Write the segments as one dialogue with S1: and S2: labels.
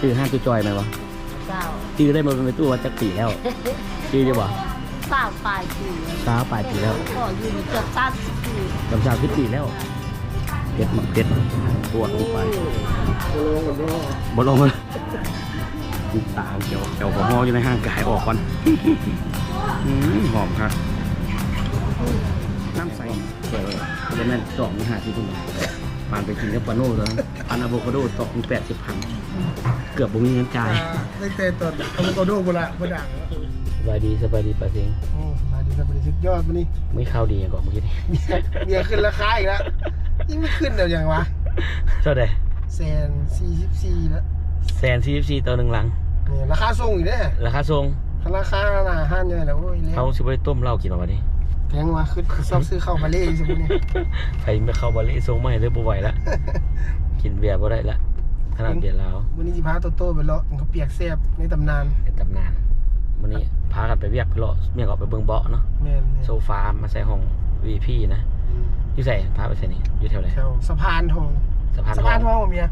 S1: ชื่อห้างตู้จอยไหมวะ
S2: เจ้า
S1: ชื่อได้มาเป็นตู้วัดจักปีแล้วชื่อจะบอก
S2: สาวปลายปี
S1: สาวปลายปีแล้ว
S2: ก็อยู่ในเกือบตัดสิบปี
S1: กำสาวสิบปีแล้วเผ็ดมักเผ็ดปวดลงไปบนลงเลยตาเขียวแอลกอฮอล์อยู่ในห้างกายออกก่อนอืมหอมครับน้ำใสเปิดเลยจะแม่นสองมีหาที่คุณปานไปกินกับปาโน่แล้วอันอะโวคาโดตกเป็นแปดสิบพัน เกือบบุ้มีเงินจ่าย
S3: ตั้งแต่ตอนอะโวคาโดโบราณโบราณ
S1: สบายดีสบายดีปาเซง
S3: โอ้มาดีครับมาดีสุดยอดมานี่
S1: ไม่เข้าดีอย่างก่อนเมื่อกี้นี้
S3: เบียร์ขึ้นราคาอีกแล้วยิ่งไม่ขึ้นเดี๋ยวยังวะ
S1: เท่าไหร่
S3: แสนสี่สิบสี่แล้ว
S1: แสนสี่สิบสี่ตัวหนึ่งหลัง
S3: เนี่ยราคาส่งอีกเนี่ย
S1: ราคาทรง
S3: ราคาหนาห้านเนี่ยแหละโอ้ยเลี้ย
S1: เขาสิบไปต้มเหล้ากินออกมาดิ
S3: แพงว่ะคือชอบซื้อข้าวมาเล่สมมติเนี่ย
S1: ใครไม่เข้าบาเล่ทรงไม่ได้บ่ไหวละกินเบียร์บ่ได้ละ ขนาดเบียร์ลาว
S3: วันนี้จิพาโตโต้ไปเลาะเขาเปียกแซ่บในตำนาน
S1: เป็นตำนานวันนี้พากันไปเวียกไปเลาะเมียก็ไปเบิ่งเบาะเนาะ
S3: แม่น
S1: โซฟามาใส่ห้อง VP นะอยู่ใส่พาไปใส่นี่อยู่แถวไหน
S3: แถวสะพานทอง
S1: สะพาน
S3: สะพานทองบ่เมีย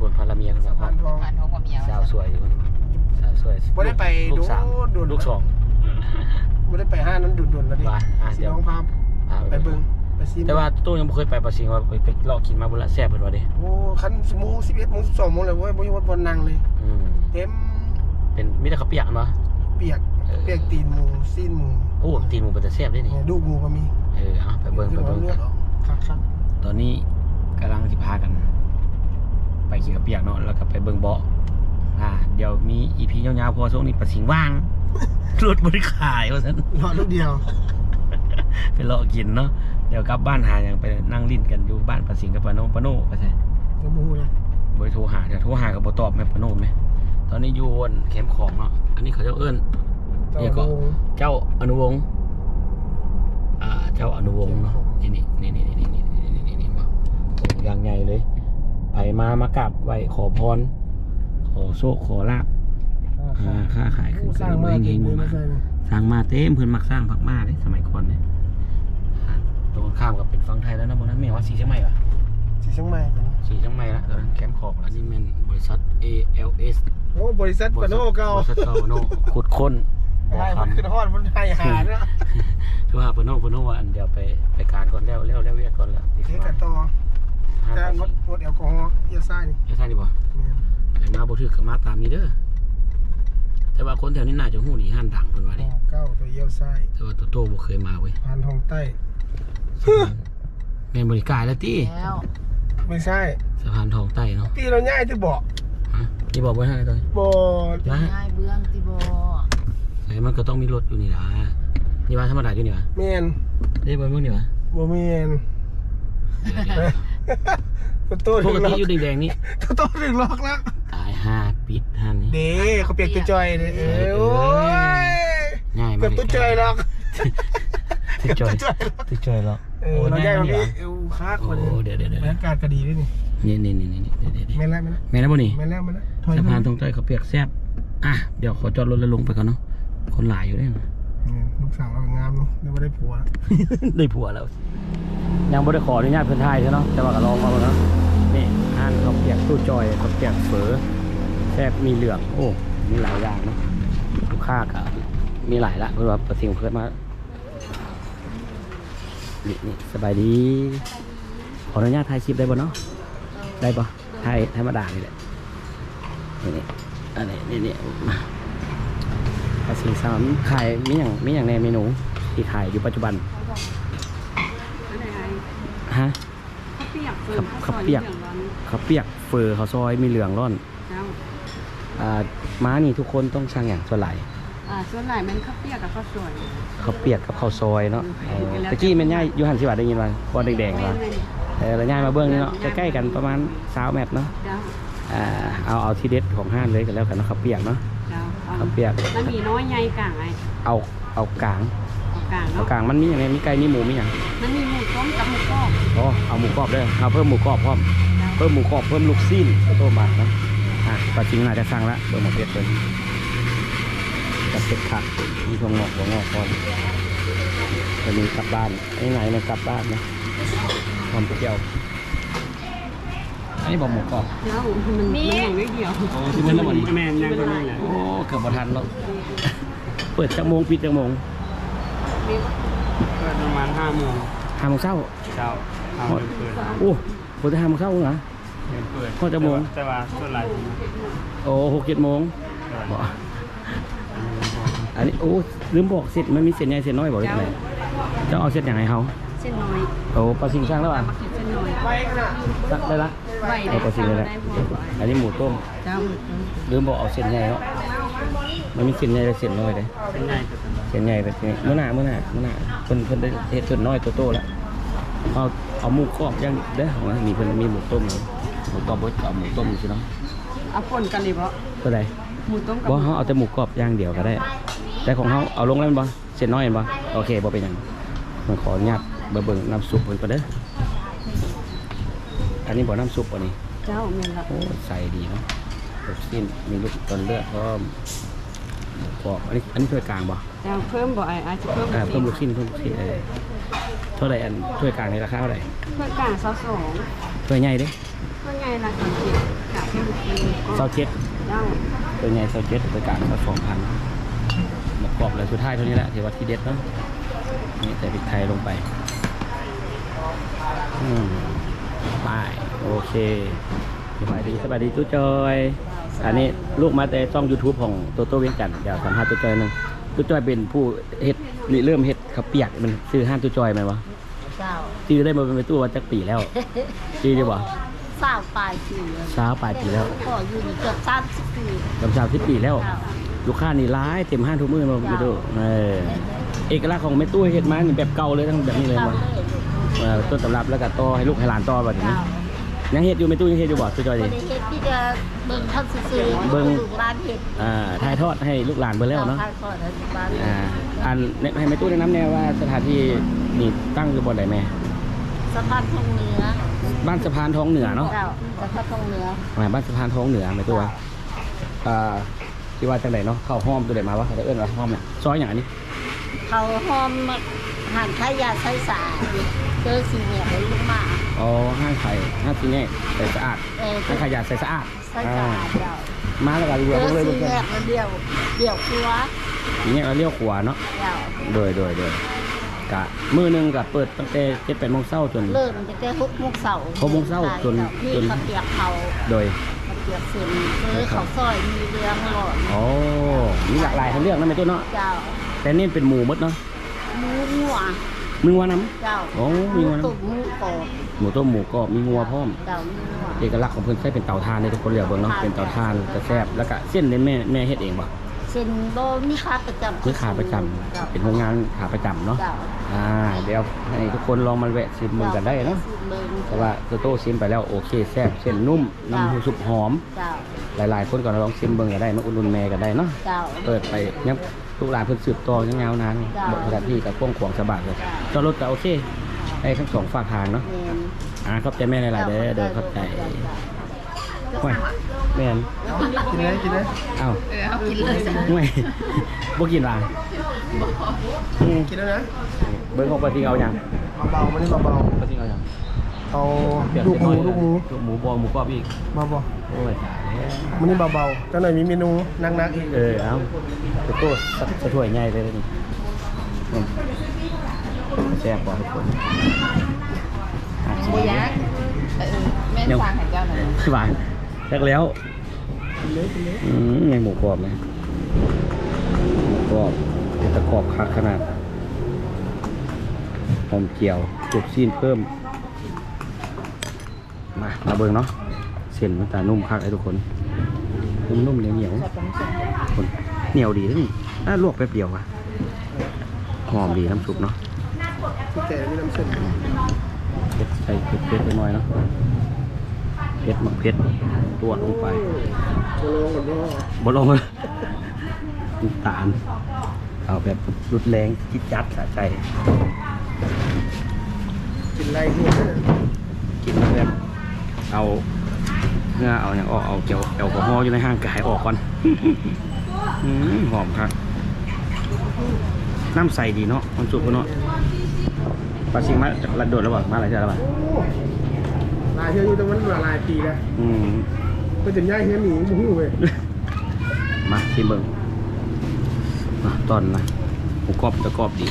S1: บนพาราเมียกันสะ
S3: สะ
S1: พา
S3: พานนทอง
S2: วันของกับเมีย
S1: สาวสวยอยู่คนสาวสวย
S3: บ่ได้ไป
S1: ลูกสาม
S3: โดนๆ
S1: ลูกสอง
S3: ไม่ได้ไปห้านนั้นดุนๆแล้วดิ
S1: ว่าอะ
S3: สิ
S1: เดี๋ยว
S3: น้องพา
S1: พา
S3: ไปเบิ่ง ไปซิม
S1: แต่ว่าตู้ยังบ่เคยไปปะสิงว่าไปไปเลาะกินมาบุละแซ่บเพิ่นว่าเด้
S3: โอ้คันสโมงสิบเอ็ดโมงสิบสองโมงเลยเว้ยบ่อยู่บนนั่งเลย
S1: อืม
S3: เต็ม
S1: เป็นมีแต่ข้าวเปียกเนาะ
S3: เปียก
S1: เออ
S3: เปียกตีนหมูซีนหมู
S1: โอ้ตีนหมูเป็นแต่แซ่บด้วยนี่
S3: เนี่ยลูกหมูก็มี
S1: เออเอาไปเบิ่งไปเบิ่ง
S3: เลือดออกครับครับ
S1: ตอนนี้กำลังสิพากัน ไปขี่ข้าวเปียกเนาะแล้วก็ไปเบิ่งเบาะอ่า เดี๋ยวมีอีพียาวๆเพอช่วงนี้ประสิงว่าง รถบริขายว่าซั่น
S3: รอลูกเดียว
S1: ไปเลาะกินเนาะเดี๋ยวกลับบ้านหาอย่างไปนั่งลิ้นกันอยู่บ้านประสิงกับปาโนปาโนไปใช่
S3: จะบูเลย
S1: บริโทรหาเดี๋ยวโทรหากับบ่ตอบแม่ปาโนไหมตอนนี้อยู่บนแคมป์ของเนาะอันนี้เขาเจ้าเอิ้นเนี่ยก็เจ้าอนุวงศ์อ่าเจ้าอนุวงศ์เนาะนี่นี่นี่นี่นี่นี่นี่นี่นี่นี่มาโอ้ยางใหญ่เลยไปมามากราบไหวขอพร ขอโชคขอลาบอ่าค้าขายขึ้น
S3: สร้างมา
S1: เฮ
S3: เก่
S1: ง
S3: ง
S1: ๆ
S3: เลย
S1: มา
S3: ไม่ใช่เลย
S1: สร้างมาเต็มเพื่อนมักสร้างพักมาเลยสมัยก่อนเนี่ยอ่าต รงข้ามกับเป็นฝั่งไทยแล้วนะบนนั้นไม่ว่าสีเชียงใหม่ปะ
S3: สีเชียงใหม่กัน
S1: สีเชียงใหม่ละตอนนั้นแคมป์ขอบแล้วนี่เป็นบริษัท ALS
S3: โอ้บริษัทปาโน่เก่า
S1: บริษัทเก่าปาโนขุดค้นบ่อ
S3: ใช่มัน
S1: คำ
S3: ขึ้นฮอดมันไทยหาเนาะ
S1: คือว่าปนโนปนโนว่าอันเดียวไปไปการก่อนแล้วแล้วแล้วเวียกก่อนแล้วนี่
S3: เท
S1: คือ
S3: กันต่อ
S1: ห้า
S3: แต่
S1: ต่อง
S3: ด
S1: สี่
S3: งดแอลกอฮอล์เยอะไส้นี่
S1: เดี๋ยวท่านดีบ่
S3: แม่น
S1: ไอ้มาบ่ถือกับมาตามนี้เด้อแต่ว่าคนแถวนี้น่าจะฮู้นี่ห้านดังเพิ่นว่า
S3: โอ้
S1: ดิ
S3: เก้าตัวเยี่ยวไส้
S1: แต่ว่าโตโตบ่เคยมาเว้ย
S3: พานทองใต้
S1: แม่นบริการแล้วติ
S2: แล้ว
S3: ไม่ใช่
S1: สะพานทองใต้เนาะ
S3: ที่เราง่ายที่บอก
S1: ฮะนี่บอกไว้ให้ตัว
S3: บอ
S1: นะ
S2: ง่ายเบื้องติโบ
S1: ไอ้มันก็ต้องมีรถอยู่นี่ล่ะนี่ว่าธรรมดาอยู่นี่วะ
S3: เมน
S1: ได้บ่มึงนี่วะ
S3: บเมนตัวโต
S1: ป
S3: ถึ
S1: ก
S3: งล็
S1: ติ
S3: อก
S1: อยู่แดงๆนี่
S3: ตัวโตถึงล็อกแล้ว
S1: ตายห้าปิดหันนี่
S3: เด้เขาเปียกตัวจอยเลยเออโอ้ย
S1: ง่ายมา
S3: เกือบ
S1: ก
S3: ตัวจอยหรอก
S1: ตัวจอย
S3: เกือบตัวจอยหรอก
S1: ตัวจอยหรอก
S3: เออเราใหญ่กว่านี้
S1: โเอ
S3: วคัก
S1: อ้
S3: กว่านี้
S1: เดี๋ยวเดี๋ยวเดี๋ยว
S3: บรรยากาศก็ดีด้วยนี่
S1: นี่นี่นี่นี่นี่เดี๋ยวเดี๋ยว
S3: แม่นแล้วแม่นแล้ว
S1: แม่นแล้วบ่นี่
S3: แม่นแล้วแม่นแล้วถอย
S1: สะ
S3: มา
S1: พานตรงใต้เขาเปียกแซบอะเดี๋ยวขอจอดรถแล้วลงไปก่อนเนาะคนหลายอยู่ได้ไหม
S3: เนี่ยลูกสาวเรางามเนาะเดี๋ยวไม่ได้ผัว
S1: ได้ผัวแล้ว ยังบ่ได้ขออนุญาตเพื่อนไทยเนาะแต่ว่าก็ลองมาแล้วเนาะนี่อ่านเขาวเปียกตู้จอยเขาวเปียกเฝอแซบมีเหลืองโอ้มีหลายอย่างเนาะลูกค้าก็มีหลายละเพื่อว่าประสิงเพื่อนมา นี่นี่สบายดี ขออนุญาตถ่ายคลิปได้บ่เนาะ ได้ปะถ่ายธรรมดานี่แหละ นี่นี่อันนี้นี่นี่มาภาษีสามขายมีอย่างมีอย่างในเมนูที่ขายอยู่ปัจจุบัน ฮะ
S4: ข้าวเปียกเฟิ
S1: ร์ข้าวเปียก
S4: ข้าวซอหลืองร้อน
S1: ข้าวเปียกเฟอข้าวซอยมีเหลืองร่อน อ่า ม้านี่ทุกคนต้องสั่งอย่างส่วนไหล
S4: อ่าส่วนใหญ่มันข้าวเปียกกับข้าวสวย
S1: ข้าวเปียกกับข้าวซอยเนาะเออ
S4: แล้วแต่
S1: ตะกี้แม่นย่ายอยูหันสิบาทได้ยินว่าพอแดงๆว่า
S4: แม่น
S1: เออแล้วย่ายมาเบื้องนี้เนาะใกล้ๆกันประมาณสาวแมตเนาะ
S4: เจ้า
S1: อ่าเอาเอาที่เด็ดของห้างเลยกันแล้วกันเนาะข้าวเปียกเนาะ
S4: เจ้าเอา
S1: ข้าวเปียก
S4: มันมีน้อยใหญ่กลางไอ้
S1: เอาเอากลาง
S4: เอากลาง
S1: เอา
S4: เนาะ
S1: กลางมันมีอย่างไรมีไก่มีหมูมีอย่าง
S4: มันมีหมูต้มกับหมูกรอบ
S1: อ๋อเอาหมูกรอบด้วยเอาเพิ่มหมูกรอบพร้อม
S4: เจ้า
S1: เพิ่มหมูกรอบเพิ่มลูกซีนข้าวต้มมัดนะอะปลาจริงน่าจะสั่งละเบอร์หมดเพชรเลย กับเป็ดผักมีถั่วงอกถั่วงอกพร้อมจะมีกลับบ้านไอ้ไหนเนี่ยกลับบ้านนะพร้อมเปรี้ยวอนนี้บอกหมูกรอบ
S4: เจ้ามันมันอย่างเดียว
S1: โอ้ที่มันแล้วบ่นี่
S5: แม่นยังตัวนี้แหละ
S1: โอ้เกือบบ่ทันแล้วเปิดจักโมงปิดจักโมง
S5: เปิดประมาณห้าโมง
S1: ห้าโมงเช้า
S5: เช้าห้าโมงเปิด
S1: โอ้เปิดแต่ห้าโมงเช้าเหรอ
S5: เปิดเปิด
S1: พอจะโมง
S5: แต่ว่าส่วนหลาย
S1: โอ้หกเจ็ดโมงบ่ อันนี้โอ้ลืมบอกเสร็จมันมีเส้นใหญ่เส้นน้อยบอกได้ไหมจะเอาเส้นอย่างไรเขา
S4: เส้นน้อย
S1: โอ้ปลาสิงช่างแล้วอะ
S4: มากินเส้นน้อย
S1: ได้ละ
S4: ไหว
S1: เอาปลาสิงเลยแหละ
S4: ได้พอไหว
S1: อันนี้หมูต้ม
S4: เจ้า
S1: ลืมบอกเอาเส้นใหญ่เนาะมันมีเส้นใหญ่และเส้นน้อยเลย
S5: เป็นไงก็เป็น
S1: เส้นใหญ่แบบนี้เมื่อหน้าเมื่อหน้าเมื่อหน้าเพิ่นเพิ่นได้เฮ็ดเพิ่นน้อยตัวโตแล้วเอาเอาหมูกรอบย่างเด้อของมันมีเพิ่นมีหมูต้มอยู่หมูกรอบบ่เอาหมูต้มอยู่สิเนาะ
S4: เอาป่นกันเลยบ่
S1: เท่าไหร่
S4: หมูต้มกับ
S1: บ่เฮาเอาแต่หมูกรอบอย่างเดียวก็ได้ แต่ของเฮาเอาลงแล้วแม่นบ่เส้นน้อยเห็นบ่โอเคบ่เป็นหยังมันขออนุญาตเบิ่งเบิ่งน้ำซุปเพิ่นก็เด้ออันนี้บ่น้ำซุปอันนี้
S4: เจ้าแม่นละ
S1: โอ้ใส่ดีเนาะลูกชิ้นมีลูกต้นเลือดพร้อมหมูกรอบอันนี้อันนี้ถ้วยกลางบ่
S4: เจ้าเพิ่มบ่ไอ้อาจจะเพิ่ม
S1: อ่าเพิ่มลูกชิ้นเพิ่มลูกชิ้นเออเท่าไหร่อันถ้วยกลางในราคาเท่าไหร่
S4: เพื่อกลางซอสสอง
S1: ถ้วยใหญ่เด้
S4: เพื่อไงล่ะสังเกตกะเพิ่มกิน
S1: เซาเจ็ด
S4: เจ้า
S1: ถ้วยใหญ่เซาเจ็ดถ้วยกลางก็สองพันหมก กรอบเลยสุดท้ายเท่านี้แหละถือว่าที่เด็ดเนาะนี่ใส่พริกไทยลงไปอืมไปโอเคสบายดีสบายดีตู้จอย อันนี้ลูกมาแต่ช่อง YouTube ของโตโต้เวียงจันทร์เดี๋ยวสัมภาษณ์ตู้จอยหนึงตู้จอยเป็นผู้เฮ็ดริเริ่มเฮ็ดข้าวเปียกมันซื้อห้านตู้จอยไหมวะ
S2: เจ้า
S1: ชื่อได้มาเป็นตู้ว่าจักปีแล้วชื่อได้บ่
S2: สาวปลายปีเลย
S1: สาวปลายปีแล้ว
S2: ก็อยู่นี่เกือบสามสิบปี
S1: กำสาวสิบปีแล้ว
S2: เจ้า
S1: ลูกค้านี่ร้ายเต็มห้านทุกมื้อมาดูดูเออเอกลักษณ์ของแม่ตู้เฮ็ดมานี่แบบเก่าเลยทั้งแบบนี้เลย
S2: เจ้า
S1: บ่
S2: เลย
S1: เออต้นตำรับแล้วก็ต่อให้ลูกให้หลานต่อแบบนี้
S2: เจ้า
S1: ยังเฮ็ดอยู่แม่ตู้ยังเฮ็ดอยู่บ่ตู้จอย
S2: ค
S1: ดิ
S2: นในเฮ็ดที่จะเบิ่งท่านซื้อๆ
S1: เบิ่ง
S2: ลูกร้านเฮ็ด
S1: อ่าถ่ายทอดให้ลูกหลานเบิ่แล้วเนาะ
S2: ทก่อนนะบ้าน
S1: อ่าอันเนี่ยให้แม่ตู้แนะนำแน่ว่าสถานที่นี่ตั้งอยู่บ่อนใดแม่
S2: สะพานทองเหนือ
S1: บ้านสะพานทองเหนือเนาะ
S2: เจ้าสะพานทองเหนือ
S1: อ่าบ้านสะพานทองเหนือแม่ตู้ว่าอ่า ที่ว่าจังไดเนาะเข้าห้อมตัวใดมาวะเขาจะเอิ้นว่าห้อมเนี่ยซอยหยังอันนี้
S2: เขาหอมหันขายาใช้สารเจอสีเนี่ยเลยลงมา
S1: อ๋อห้างไข่ห้างที่นี่ใส่สะอาด
S2: เออ
S1: ห้างขายยาใส่สะอาด
S2: ใช้
S1: อ่า
S2: สารเจ้า
S1: มาแล้วก็เรือ
S2: เจ
S1: ล
S2: อง
S1: เลย
S2: สี
S1: ลงเล
S2: แย
S1: ย
S2: กแล้วเดียวเดี่ยวครัว
S1: อย่างเงี้ยเราเลี้ยวขวาเนาะ
S2: เจ้า
S1: โดยโดยโดยกะมือหนึงกับเปิดตั้งแต่เจ็ดแปดโมงเช้าจน
S2: เริ่มจะได้หกโมงเสาร์
S1: หกโมงเช้าจน
S2: มี
S1: จน
S2: ข้าวเปียกเขา
S1: โดย
S2: ข้าว เปียกเส้นซื้อข้าวซอยมีเรื่องหลอด
S1: โอ้มีหลากหลายทั้งเรื่องนะแม่ตุ้นเนาะ
S2: เจ้า
S1: แต่นี่เป็นหมูมดเนาะ
S2: หมูหัว
S1: มีงัวน้
S2: เจ้า
S1: โอ้มีงัวนะ
S2: ตุ่มหมูกรอบำ
S1: หมูต้มหมูกรอบมีงัวพร้อม
S2: เจ้ามีหัว
S1: เอกลักษณ์ของเพิ่นใช้เป็นเตาถ่านเลยทุกคนเรียกเบิ่งเนาะเป็นเตาถ่านจะแซ่บแล้วก็เส้นเนี่ยแม่แม่เฮ็ดเองบ่
S2: เส้นโบมีขาประจำ
S1: คือขาประจำ
S2: เจ้า
S1: เป็นโรงงานขาประจำเนาะ
S2: เจ้า
S1: อ่า เดี๋ยวให้ทุกคนลองมาแวะชิมมึงกันได้เนาะ
S2: เบิ่ง
S1: แต่ว่าโตโต้ชิมไปแล้วโอเคแซ่บเส้นนุ่มน้ำซุปหอม
S2: เจ้า
S1: หลายๆ คนก็ลองชิมเบิ่งก็ได้มาอุดหนุนแม่ก็ได้เนาะ
S2: เจ้า
S1: เปิดไปยังลูกหลานเพิ่นสืบต่อยังยาวนาน
S2: จ้ะ
S1: บอกสถานที่กับกว้างขวางสบายเลย
S2: จ้ะ
S1: จอดรถก็โอเคไอ้ทั้งสองฝากทางเนาะ
S2: แม่น
S1: อ่าขอบใจแม่หลายๆเด้อเด้อขอบใจ ห่วยแม่น
S3: กินเลยกินเลย
S1: เอ้า
S2: เออเอากินเลยจ้ะ
S1: ห่วยบ่กินว่าอืม
S3: กินแล้วนะ
S1: เบิ่งของปฏิเอาหยัง
S3: เบาๆมันนี่เบา
S1: ปฏิเอาหยัง
S3: ๆเอา
S1: เปลี่ยน
S3: ลูกหมู
S1: เส้นน้อย
S3: ลูกหมู
S1: ลูกหมูบอหมูกรอบอีก
S3: เบา
S1: โอ้ยตายแล้ว
S3: ๆมันนี่เบาๆเจ้าหน่อยมีเมนูนักๆอีก
S1: เออเอาตัวโตสักสะถ้วยใหญ่เลยนี่อืมแซ่บบ่ทุกคนอะชิม
S2: บ่ยักเออแม่นสั่งให้เจ้าหน่อย
S1: คือว่า แรกแล้ว
S3: กินเลยกินเลย
S1: อืมยังหมูกรอบไหมหมูกรอบเป็นตะกรอบคักขนาดหอมเจียวจุกซีนเพิ่ม มามาเบิ่งเนาะเส้นมันตานุ่มคักไอ้ทุกคน นุ่มๆเหนียวเหนียวๆคนเหนียวดีนะนี่ถ้าลวกแป๊บเดียวอะหอมดีน้ำซุปเนาะ
S3: ที่แต่มีน้ำเส้น
S1: เผ็ดใส่เผ็ดเผ็ดไปหน่อยเนาะ เผ็ดมักเผ็ดตัวลงไป
S3: จะลองก่อนว่า
S1: บดลงเลยน้ำตาล เอาแบบรุดแรงจิตจัดสะใจ
S3: กินไรหัวเนี่ย
S1: กินเพื่อนเอาเนื้อเอาอย่างออกเอาเจียวแอลกอฮอล์อยู่ในห้างกายออกก่อนอืมหอมครับน้ำใสดีเนาะมันสุกเนาะปลาชิงมาจากระโดดแล้วบ่มาอะไรเจ้าแล้วบ่
S3: ร ลายเที่ยวอยู่ตรงนั้นมาหลายปีแล้ว
S1: อืม
S3: ก็จะย้ายเฮียหนีบุ้งเว้ย
S1: มาที่เบิ่งมาตอนนะหมูกรอบจะกรอบดี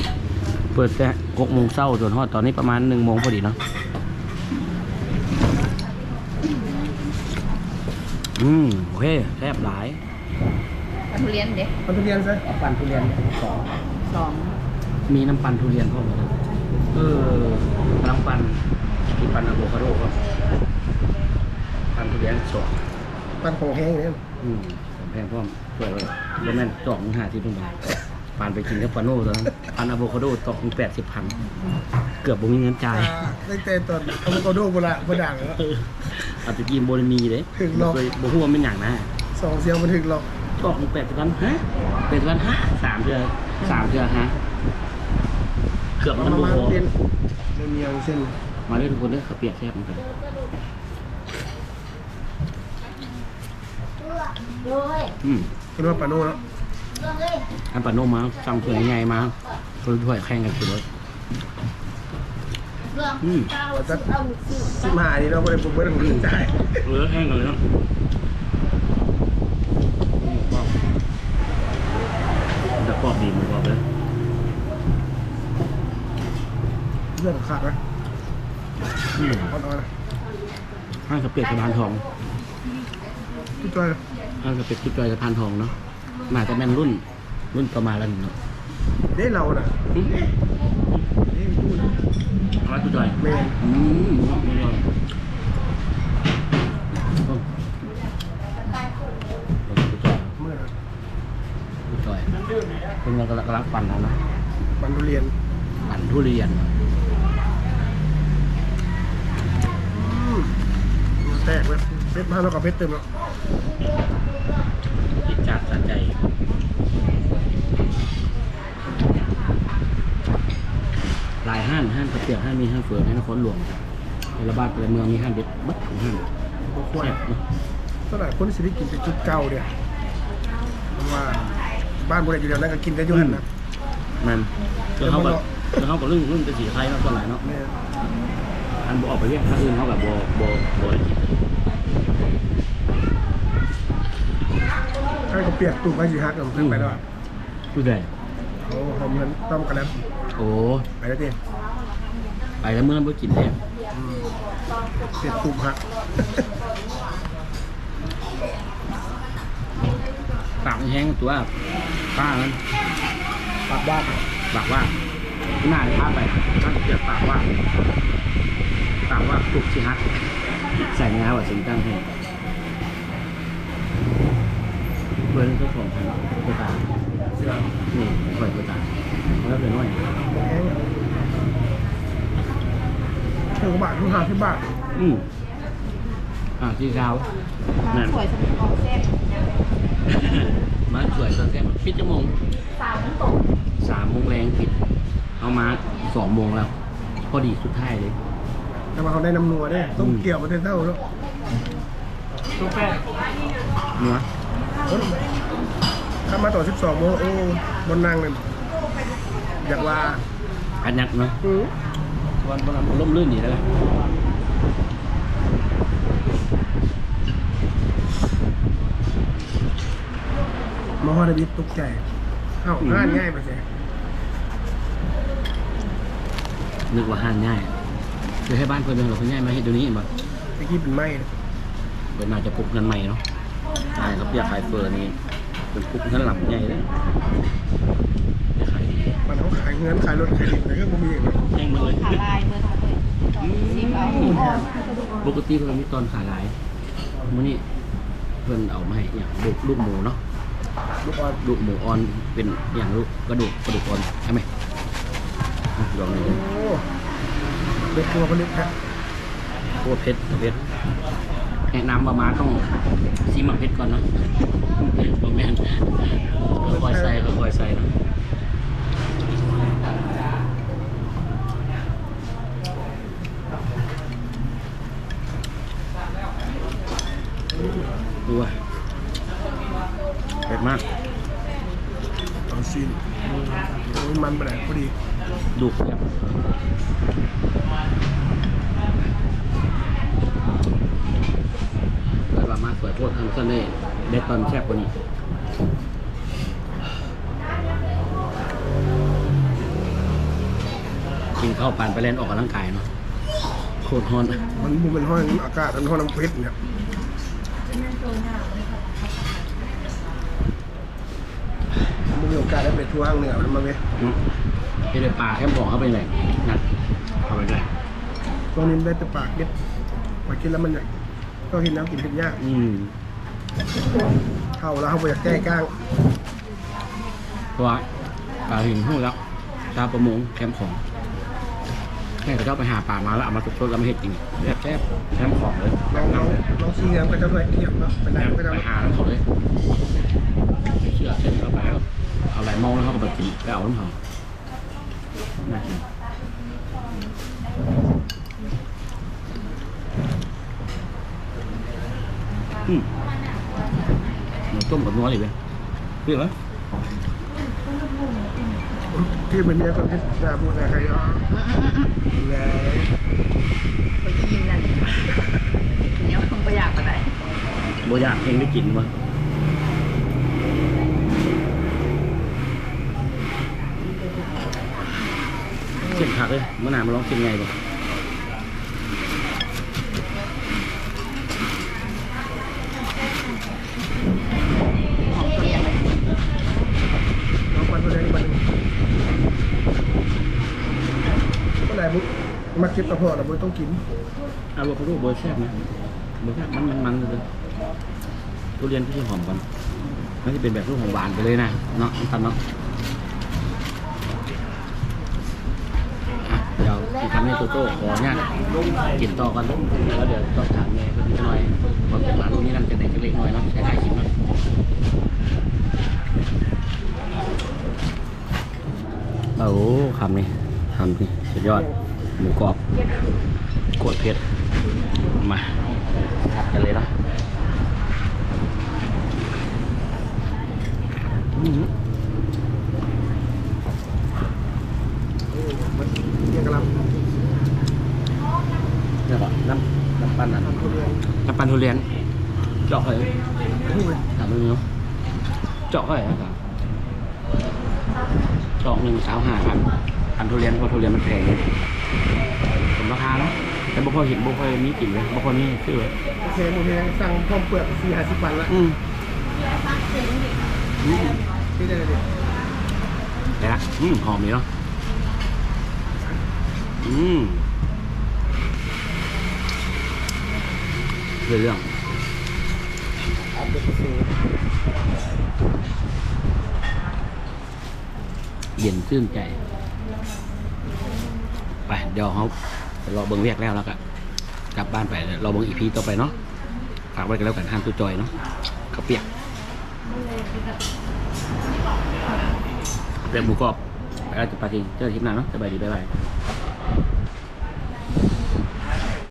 S1: เปิดแต่หกโมงเช้าจนฮอดตอนนี้ประมาณหนึ่งโมงพอดีเนาะอืมโอเคแซ่บหลาย
S2: ทุเรียนเด็ก
S3: มันทุเรียนซะ
S1: ปั่นทุเรียนสอง
S2: สอง
S1: มีน้ำปั่นทุเรียนเข้ามาเออน้ำปั่นมีปั่นอะโวคาโดครับ ปั่นทุเรียนสอง
S3: ปันของแห้งเนี่ย
S1: อืมแพงพร้อมสวยเลยโรแมนจอกมึงหาที่ตรงไหนปานไปกินกับปาโน่ตอนนั้นพันอะโวคาโดตกมึงแปดสิบพันเกือบบ่มีเงินจ่าย
S3: ตั้งแต่ตอนอะโวคาโดโบราณโบราณแล้ว
S1: อาจจะกินโบรมีเลย
S3: ถึงหรอก
S1: บ่เคยบ่ฮู้ว่าเป็นอย่างนะ
S3: สองเสียงมันถึงหรอก
S1: ตกมึงแปดสิบพันฮะแปดสิบพันฮะสามเดือนสามเดือนฮะเกือบ
S3: มา
S1: มันโบ
S3: มา
S1: โห
S3: เรียนเรียนเส้น
S1: มาเล่นทุกคนเด้อเขาเปียกแซ่บเหมือนกัน
S2: เลย
S1: อืม
S3: คิดว่าปาโน่แล้ว
S2: เลย
S1: อันปาโน่มาสั่งถ้วยใหญ่มาคนละถ้วยแข่งกันกินเลย
S2: เรื่อง
S1: อืม
S2: เก้าสิบเอาสิบ
S3: สิบห้านี่เราไม่ได้ผมไม่ได้ผมจ่าย
S1: เออแข่งกันเลยเนาะอืมว้าวจะกรอบดีหมูกรอบเลย
S3: เรื่องขาดนะ
S1: อืม
S3: อ่อนๆนะ
S1: ห้างกระเป็ดสะพานทอง
S3: พี่จอย
S1: ห้าง กระเป็ดชุดจอยสะพานทองเนาะน่าจะแม่นรุ่นรุ่นประมาณแล้วนี่เนาะ
S3: ได้เราน่ะ
S1: อืม
S3: นี่พูด
S1: เอาละชุดจอย
S3: แมน
S1: อืมไม่ยอมต้มชุดจอย
S3: เมื่อ
S1: ชุดจอยเป็นไงกำลังกำลังปั่นแล้วนะ
S3: ปันทุเรียน
S1: ปั่นทุเรียน
S3: อืมแตกเลยเพชรมาแล้วก็เพชรเติมแล้ว
S1: จิตจัดสะใจหลายห้านห้านกระเปียกห้านมีห้านเฟืองห้านนครหลวงในระบาดในเมืองมีห้านเด็ดบัดของห้าน
S3: ก็ควร
S1: แซ่บเนาะ
S3: ตลาดคนสิริกินเป็นจุดเก่าเนี่ยเพราะว่าบ้านบริเวณอยู่แล้วนั่นก็กินได้อยุ่หันนะ
S1: มันแล้วเขาแบบแล้วเขาก็เรื่องเรื่องจะสีไทยเนาะตอนไหนเนาะ
S3: แม่
S1: อันบอออกไปเรียกท่านอื่นเขาแบบบอบอบได้กิน
S3: ถ้าก็เปียกตุ่มไปสิฮักกันเพิ่งไปแล้วอะ
S1: ผู้ใด
S3: โอ้หอมเงินต้มกันแล้ว
S1: โอ้
S3: ไปแล้วเด้
S1: ไปแล้วเมื่อไม่กินเลย
S3: อืมเปียกตุ่มฮัก
S1: ปากมันแห้งตัวป้านั้น
S3: ปากบ้าน
S1: ปากว่าหน้าเลยพาไปนั่นเปียกปากว่าปากว่าตุกชิฮักใส่งาว่าสิงตั้งให้ เพื่อนเจ้าของพันธุ์กระตาย
S3: เสือ
S1: นี่คอยกระตายแล้วเป็นน้อย
S3: แห้งเท่ากับบาททุกหาที่บาท
S1: อืมอ่าที่เช้านั่น
S2: สวยสมุนของเส้น
S1: มาสวยตอนแรกปิดชั่วโมง
S2: สามน้ำตก
S1: สามโมงแรงปิด เอามาสองโมงแล้ว พอดีสุดท้ายเลย
S3: แต่ว่าเขาได้น้ำนัวเด้ต้มเกี่ยวมาเท่าเท่าแล้ว
S5: ตัวแป้ง
S1: เนื้อ
S3: ถ้ามาต่อ 12โมงโอ้บนนั่งเลยอยากว่า
S1: อันยักเนาะ
S3: อือ
S1: วันวันล่มลื่นดีแล้วกัน
S3: มาฮอดบิดตกใจเอ้าง่ายง่ายไปสิ
S1: นึกว่าห้านง่ายคือให้บ้านเพื่อนเมืองเราเพื่อนง่ายมาให้ตัวนี้เห็นปะ
S3: ตะกี้เป็นไม้นะ
S1: เปิดมาจะปลุกนันใหม่เนาะ ใช่ครับอยากขายเฟอร์นี่เป็นปลุกนั้นหลังใหญ่เลยอยากขายดี
S3: มันเขาขายเงินขายรถขายดินอะไรก็บ่มีอย่างนั้น
S1: แห้งมาเลย
S2: ขาลายเบอร์ทองเลยสีขาว
S1: ปกติเพื่อนมีตอนขายหลายมื่อนี้เพื่อนเอามาให้อย่างลูกลูกหมูเนาะ
S3: ลูกอ่อน
S1: ลูกหมูออนเป็นอย่างลูกกระดูกกระดูกอ่อนใช่ไหมอะลองดู
S3: โอ้เด็กตัวผลิตครับ
S1: โคตรเผ็ดเพชร แนะนำประมาณต้องซีมักเพชรก่อนเนาะประมาณค่อยๆใส่ค่อยๆใส่เนาะดูอะเผ็ดมาก
S3: เอาซีนโอ้ยมันไปไหนพอดี
S1: ดูครับ มา สวยโพดทำเสน่ห์เด็ดตอนแซ่บกว่านี้กินข้าวปานไปเล่นออกกำลังกายเนาะโคตรฮอน
S3: มันมันเป็นห้องอากาศมันห้องน้ำเพชรเนี่ยมันมีโอกาสได้ไปทัวร์ห้างเหนือมันมาไหม
S1: เนาะไปเลยป่าแคมป์บอกเขาไปไหนนัดเอาไปไหน
S3: ตรงนี้ได้แต่ปากเด็ดมากินแล้วมันอยาก ก็กินน้ำกินเป็นยาก
S1: อืม
S3: เข้าแล้วเขาไปอยากแก้ก้าง
S1: เพราะว่าป่าหินหูแล้วชาวประมงแคมป์ของแค่เขาเจ้าไปหาป่ามาแล้วเอามาสดๆแล้วมาเห็ดจริงแซ่บแซ่บแคมป์ของเลย
S3: ลองลองลองซีเงินก็จะด้วยเทียบเนาะเป็นไรก็จะ
S1: ไปหาแล้วเขาเลยเชื่อเส้นเข้าไปแล้วเอาไหลมองแล้วเขาก็ไปกินไปเอาน้ำเขาน่ากินอืมหมู ต้มกับนัวเลยเว้ยเปรี้ยวไหม
S3: ที่มันเนี่ยก็ที่ดาบูดอะไรอะแล้ว
S2: ไปกินนั่นเดี๋ยวคงไปอยากอะไร
S1: บ่อยากเองได้กินมั้เส้นผักเลยมะนาวมาลองกินไงบ่
S2: ของตัวเอง
S3: น้องมันตัวนี้มันก็ไหนบุ๊มาเกระเพาะแล้วบุ๊ต้องกิน
S1: อะโวคาโดเบอร์แซ่บนะเบอร์แซ่บมันมันมันเลยทุเรียนที่หอมกันมันจะเป็นแบบรูปของหวานไปเลยนะเนาะตันเนาะเดี๋ยวที่ทำให้โตโต้ขอเนี่ยกินต่อกันแล้วเดี๋ยวต้องถามแม่ก็นิดหน่อยว่าเป็นหมาตรงนี้นั่นจะไหนจะเล็กน้อยเนาะใช้ได้กินเนาะโอ้คำนี้คำนี้สุดยอด หมูกรอบกวดเผ็ดมาผัดกันเลยเนาะอื้อหือ
S3: มันเกี่ยงกระลำ
S1: แล้วก็น้ำน้ำปั้นอะ
S3: ทำคนเดียว
S1: น้ำปั้นทุเรียน เจาะเลย
S3: พูดเลย
S1: ถามมึงเนาะเจาะเลยนะครับเจาะหนึ่งสาวห้าพันพันทุเรียนเพราะทุเรียนมันแพงสมราคาเนาะแต่บุ คคลเห็นบุคคลมีกลิ่นเลยบุคคลนี่ชื่อเลย
S3: โอเคโอเคสั่งพร้อมเปลือกสี่ห้าสิบบาทละ
S1: อืมอืม
S3: ที่ได้เลย
S1: ได้ละอืมหอมดีเนาะอืมเรื่องเรื่อง
S3: อัพเดทเซ่
S1: เย็นชื่นใจ ไป เดี๋ยวเขาไปรอเบิ้งเวียกแล้วแล้วก็ กลับบ้านไปรอบังอีพีต่อไปเนาะฝากไว้กันแล้วกันทานตุจอยเนาะเขาเปียกเรียกหมูกรอบไปแล้วจะไปทีเจอกันคลิปหน้าเนาะสบายดีบ๊ายบาย